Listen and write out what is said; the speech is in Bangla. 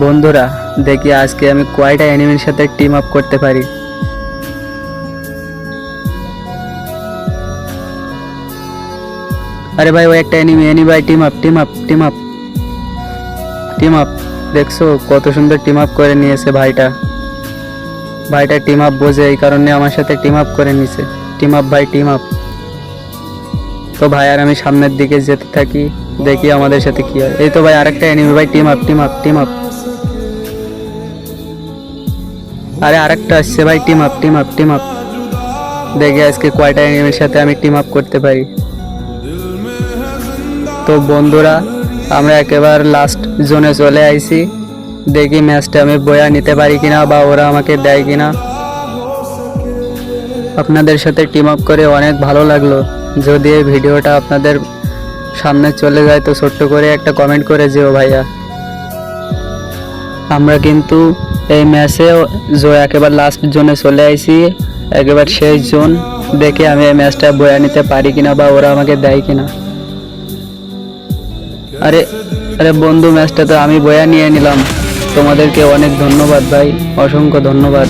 বন্ধুরা, দেখি আজকে আমি কয়টা অ্যানিমের সাথে টিম আপ করতে পারি। আরে ভাই, ও একটা অ্যানিমি অ্যানি ভাই team up team up team up team up দেখছ কত সুন্দর টিম আপ করে নিয়েছে ভাইটা। ভাইটা টিম আপ বোঝে, এই কারণে আমার সাথে টিম আপ করে নিছে। টিম আপ ভাই টিম আপ তো ভাই, আর আমি সামনের দিকে যেতে থাকি, দেখি আমাদের সাথে কি হয়। এই তো ভাই, আরেকটা এনিমি ভাই team up team up team up আরে আরেকটা আসছে ভাই team up team up team up দেখি আজকে কয়টা এনিমির সাথে আমি টিম আপ করতে পারি। তো বন্ধুরা, আমরা একেবারে লাস্ট জোনে চলে আইছি। দেখি ম্যাচটা আমি বয়া নিতে পারি কিনা বা ওরা আমাকে দেয় কিনা। আপনাদের সাথে টিম আপ করে অনেক ভালো লাগল। যদি এই ভিডিওটা আপনাদের সামনে চলে যায়, তো ছোট্ট করে একটা কমেন্ট করে যেও ভাইয়া। আমরা কিন্তু এই ম্যাচে জো একেবারে লাস্ট জোনে চলে আইছি। একেবারে শেষ জোন দেখে আমি এই ম্যাচটা বয়ে নিতে পারি কিনা বা ওরা আমাকে দেয় কিনা। আরে আরে বন্ধু ম্যাচটা তো আমি বয়া নিয়ে নিলাম। তোমাদেরকে অনেক ধন্যবাদ ভাই। অসংখ্য ধন্যবাদ।